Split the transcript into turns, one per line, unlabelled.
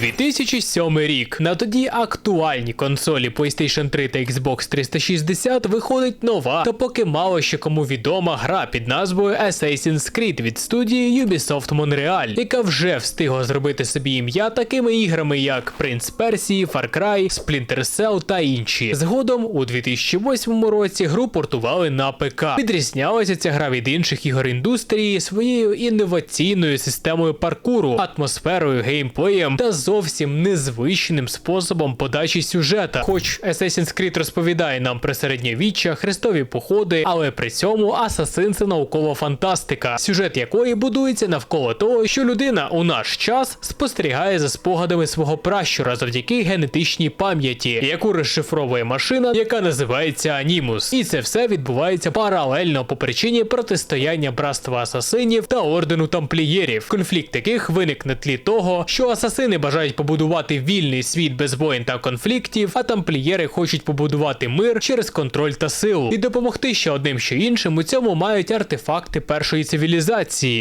2007 рік. На тоді актуальні консолі PlayStation 3 та Xbox 360 виходить нова, та поки мало ще кому відома гра під назвою Assassin's Creed від студії Ubisoft Montreal, яка вже встигла зробити собі ім'я такими іграми, як Prince Persia, Far Cry, Splinter Cell та інші. Згодом у 2008 році гру портували на ПК. Відрізнялася ця гра від інших ігор індустрії своєю інноваційною системою паркуру, атмосферою, геймплеєм та зовсім незвичним способом подачі сюжета. Хоч Assassin's Creed розповідає нам про середньовіччя, хрестові походи, але при цьому Assassin це наукова фантастика, сюжет якої будується навколо того, що людина у наш час спостерігає за спогадами свого пращура завдяки генетичній пам'яті, яку розшифровує машина, яка називається Анімус. І це все відбувається паралельно по причині протистояння братства асасинів та ордену тамплієрів, конфлікт яких виник на тлі того, що асасини бажають побудувати вільний світ без воєн та конфліктів, а тамплієри хочуть побудувати мир через контроль та силу. І допомогти ще одним що іншим у цьому мають артефакти першої цивілізації.